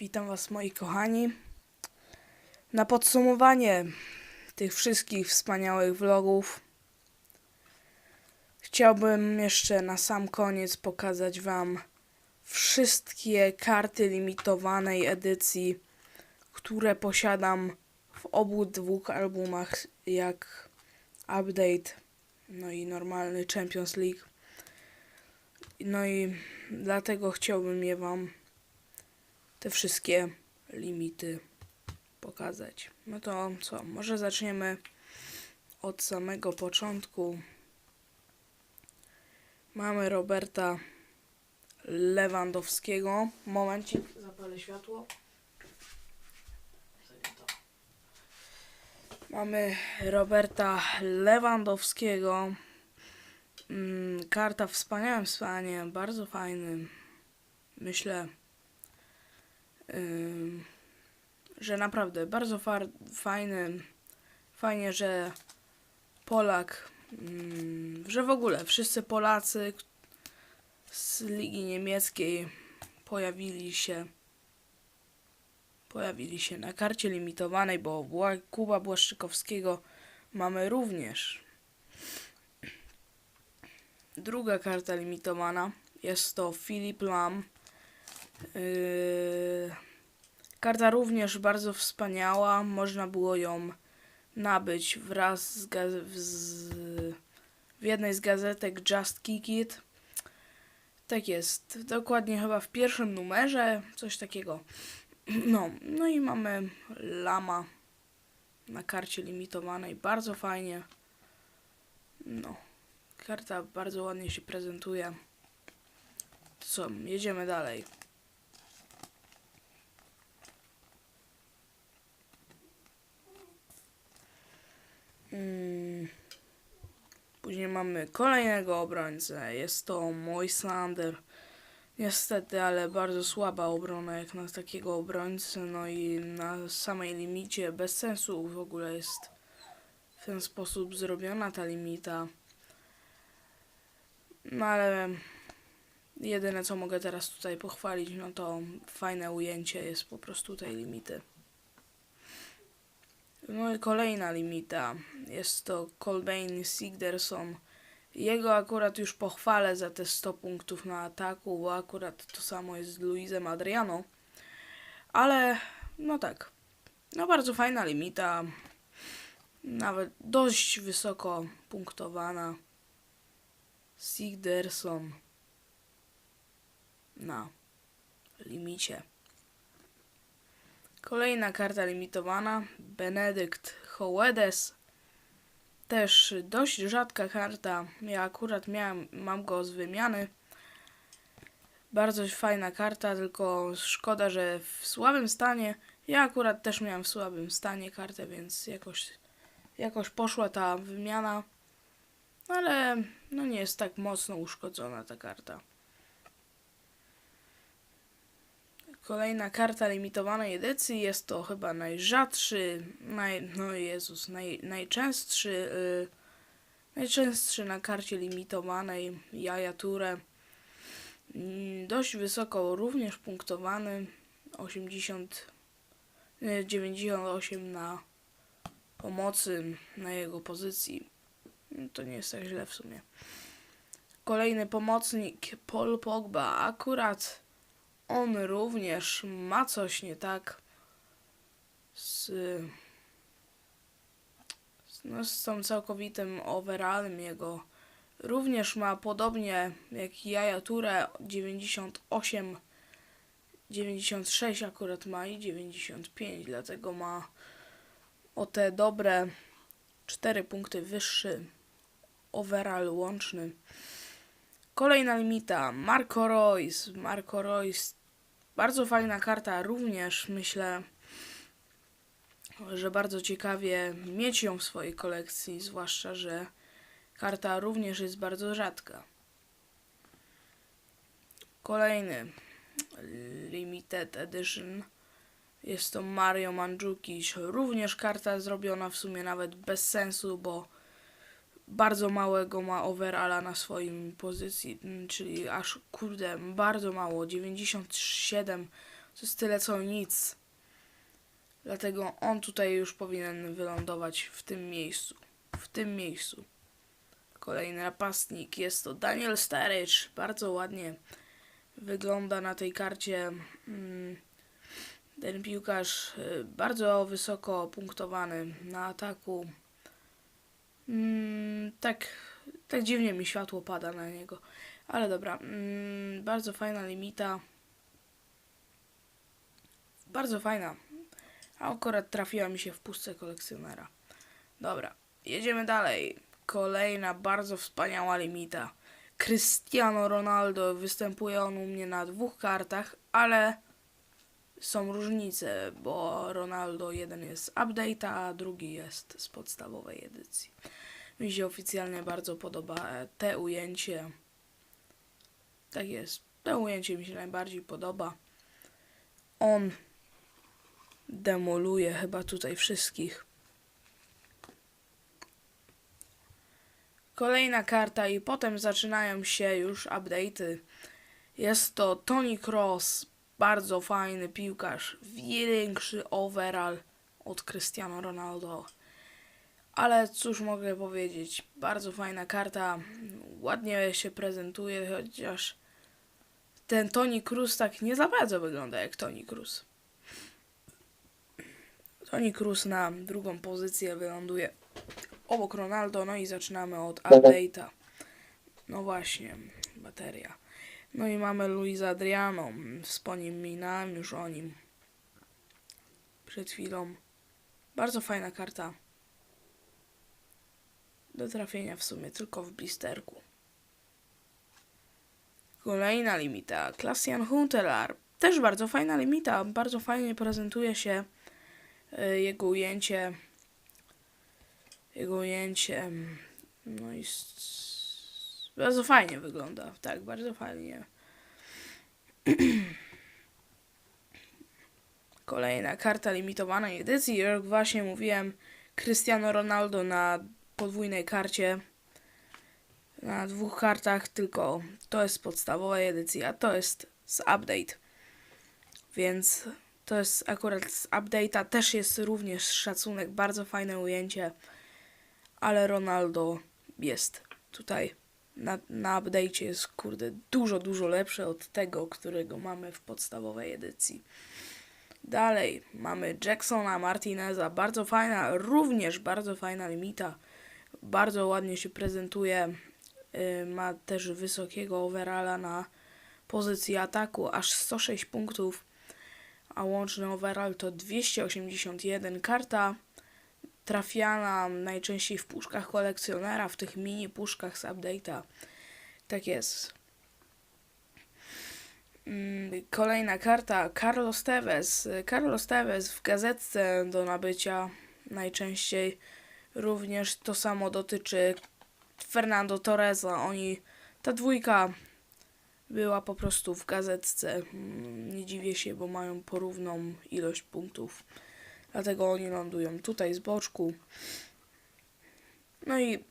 Witam Was, moi kochani. Na podsumowanie tych wszystkich wspaniałych vlogów chciałbym jeszcze na sam koniec pokazać Wam wszystkie karty limitowanej edycji, które posiadam w obu dwóch albumach, jak Update, no i normalny Champions League. No i dlatego chciałbym je Wam te wszystkie limity pokazać. No to co, może zaczniemy od samego początku. Mamy Roberta Lewandowskiego. Momencik, zapalę światło. Mamy Roberta Lewandowskiego. Mm, karta w wspaniałym stanie, bardzo fajny. Myślę, że naprawdę bardzo fajny. Fajnie, że Polak, że w ogóle wszyscy Polacy z Ligi Niemieckiej pojawili się pojawili się na karcie limitowanej, bo Kuba Błaszczykowskiego mamy również. Druga karta limitowana jest to Philip Lam. Yy, karta również bardzo wspaniała. Można było ją nabyć wraz z, z w jednej z gazetek Just Kick It. Tak jest. Dokładnie chyba w pierwszym numerze, coś takiego. No, no i mamy Lama na karcie limitowanej. Bardzo fajnie. No. Karta bardzo ładnie się prezentuje. Co, jedziemy dalej. Później mamy kolejnego obrońcę. Jest to Moisander. Niestety, ale bardzo słaba obrona jak na takiego obrońcę. No i na samej limicie bez sensu w ogóle jest w ten sposób zrobiona ta limita. No ale jedyne co mogę teraz tutaj pochwalić, no to fajne ujęcie jest po prostu tej limity. No i kolejna limita. Jest to Colbain Sigderson. Jego akurat już pochwalę za te 100 punktów na ataku, bo akurat to samo jest z Luizem Adriano. Ale no tak. No bardzo fajna limita. Nawet dość wysoko punktowana. Sigderson na limicie. Kolejna karta limitowana. Benedykt Howedes. Też dość rzadka karta. Ja akurat miałem, mam go z wymiany. Bardzo fajna karta, tylko szkoda, że w słabym stanie. Ja akurat też miałem w słabym stanie kartę, więc jakoś, jakoś poszła ta wymiana. Ale no nie jest tak mocno uszkodzona ta karta. Kolejna karta limitowanej edycji jest to chyba najrzadszy, naj, no Jezus, naj, najczęstszy, y, najczęstszy na karcie limitowanej Jaja Ture. Mm, Dość wysoko również punktowany, 80, y, 98 na pomocy na jego pozycji. No, To nie jest tak źle w sumie. Kolejny pomocnik Paul Pogba. Akurat on również ma coś nie tak z, no, z tą całkowitym overallem jego. Również ma podobnie jak Jaja Ture 98, 96 akurat ma i 95, dlatego ma o te dobre 4 punkty wyższy overall łączny. Kolejna limita, Marco Reus. Marco Reus, bardzo fajna karta, również myślę, że bardzo ciekawie mieć ją w swojej kolekcji, zwłaszcza, że karta również jest bardzo rzadka. Kolejny Limited Edition jest to Mario Mandzukic, również karta zrobiona w sumie nawet bez sensu, bo bardzo małego ma overalla na swoim pozycji, mm, czyli aż kurde bardzo mało, 97 To jest tyle co nic. Dlatego on tutaj już powinien wylądować w tym miejscu. W tym miejscu. Kolejny napastnik jest to Daniel Sturridge. Bardzo ładnie wygląda na tej karcie. Mm, Ten piłkarz y, bardzo wysoko punktowany na ataku. Mm, tak, tak dziwnie mi światło pada na niego. Ale dobra, mm, bardzo fajna limita. Bardzo fajna. A akurat trafiła mi się w pustce kolekcjonera. Dobra, jedziemy dalej. Kolejna bardzo wspaniała limita. Cristiano Ronaldo występuje on u mnie na dwóch kartach, ale są różnice, bo Ronaldo jeden jest z update'a, a drugi jest z podstawowej edycji. Mi się oficjalnie bardzo podoba e, te ujęcie. Tak jest. To ujęcie mi się najbardziej podoba. On demoluje chyba tutaj wszystkich. Kolejna karta i potem zaczynają się już update'y. Jest to Tony Cross, bardzo fajny piłkarz, większy overall od Cristiano Ronaldo. Ale cóż mogę powiedzieć, bardzo fajna karta, ładnie się prezentuje, chociaż ten Tony Cruz tak nie za bardzo wygląda jak Tony Cruz. Toni Kroos na drugą pozycję wyląduje obok Ronaldo, no i zaczynamy od update'a. No właśnie, bateria. No i mamy Luisa Adriano, wspominałem już o nim przed chwilą. Bardzo fajna karta. Do trafienia w sumie tylko w blisterku. Kolejna limita, Klassian Huntelaar. Też bardzo fajna limita, bardzo fajnie prezentuje się y, jego ujęcie. Jego ujęcie. mm, No i bardzo fajnie wygląda. Tak, bardzo fajnie. Kolejna karta limitowanej edycji. Jak właśnie mówiłem, Cristiano Ronaldo na podwójnej karcie. Na dwóch kartach, tylko to jest podstawowa edycja, to jest z update. Więc to jest akurat z update'a, też jest również szacunek, bardzo fajne ujęcie, ale Ronaldo jest tutaj na, na update'cie jest kurde dużo, dużo lepsze od tego, którego mamy w podstawowej edycji. Dalej mamy Jacksona Martineza, bardzo fajna, również bardzo fajna limita, bardzo ładnie się prezentuje, yy, ma też wysokiego overalla na pozycji ataku, aż 106 punktów, a łączny overall to 281. Karta trafiana najczęściej w puszkach kolekcjonera, w tych mini puszkach z update'a. Tak jest. Mm, Kolejna karta, Carlos Tevez. Carlos Tevez w gazetce do nabycia najczęściej. Również to samo dotyczy Fernando Torresa. Oni, ta dwójka była po prostu w gazetce. Mm, Nie dziwię się, bo mają porówną ilość punktów. Dlatego oni lądują tutaj z boczku. No i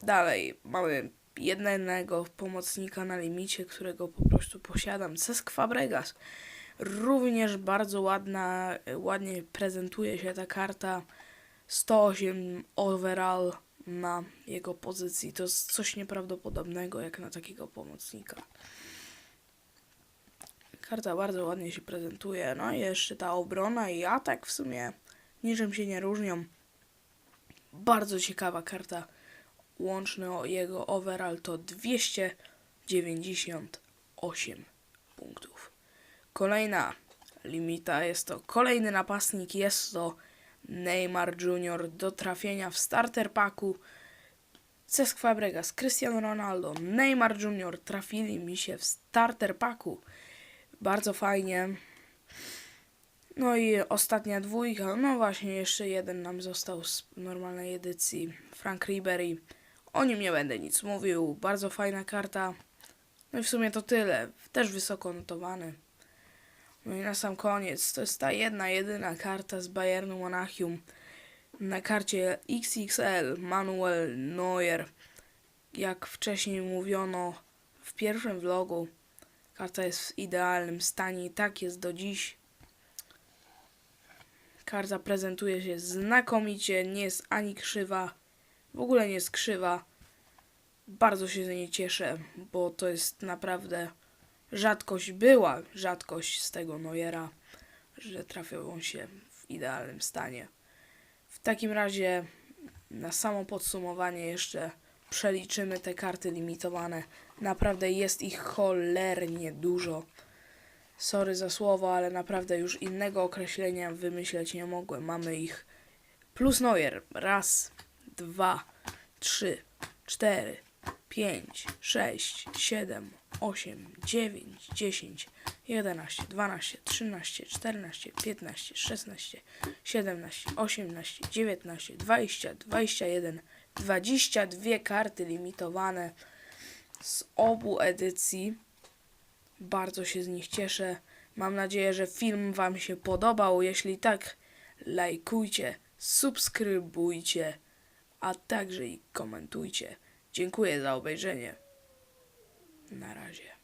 dalej mamy jednego pomocnika na limicie, którego po prostu posiadam. Cesc Fabregas. Również bardzo ładna, ładnie prezentuje się ta karta. 108 overall na jego pozycji. To jest coś nieprawdopodobnego jak na takiego pomocnika. Karta bardzo ładnie się prezentuje. No i jeszcze ta obrona i atak w sumie niczym się nie różnią. Bardzo ciekawa karta. Łączny jego overall to 298 punktów. Kolejna limita jest to kolejny napastnik. Jest to Neymar Jr. do trafienia w starter packu. Cesc Fabregas, Cristiano Ronaldo, Neymar Jr. trafili mi się w starter packu. Bardzo fajnie. No i ostatnia dwójka. No właśnie, jeszcze jeden nam został z normalnej edycji. Frank Ribery. O nim nie będę nic mówił. Bardzo fajna karta. No i w sumie to tyle. Też wysoko notowany. No i na sam koniec. To jest ta jedna, jedyna karta z Bayernu Monachium. Na karcie XXL Manuel Neuer. Jak wcześniej mówiono w pierwszym vlogu. Karta jest w idealnym stanie i tak jest do dziś. Karta prezentuje się znakomicie, nie jest ani krzywa, w ogóle nie jest krzywa. Bardzo się z niej cieszę, bo to jest naprawdę rzadkość, była rzadkość z tego Neuera, że trafił on się w idealnym stanie. W takim razie na samo podsumowanie jeszcze przeliczymy te karty limitowane. Naprawdę jest ich cholernie dużo. Sorry za słowo, ale naprawdę już innego określenia wymyśleć nie mogłem. Mamy ich plus Neuer. Raz, dwa, trzy, cztery, pięć, sześć, siedem, osiem, dziewięć, dziesięć, jedenaście, dwanaście, trzynaście, czternaście, piętnaście, szesnaście, siedemnaście, osiemnaście, dziewiętnaście, dwadzieścia, dwadzieścia jeden, dwadzieścia dwie karty limitowane z obu edycji. Bardzo się z nich cieszę. Mam nadzieję, że film Wam się podobał. Jeśli tak, lajkujcie, subskrybujcie, a także i komentujcie. Dziękuję za obejrzenie. Na razie.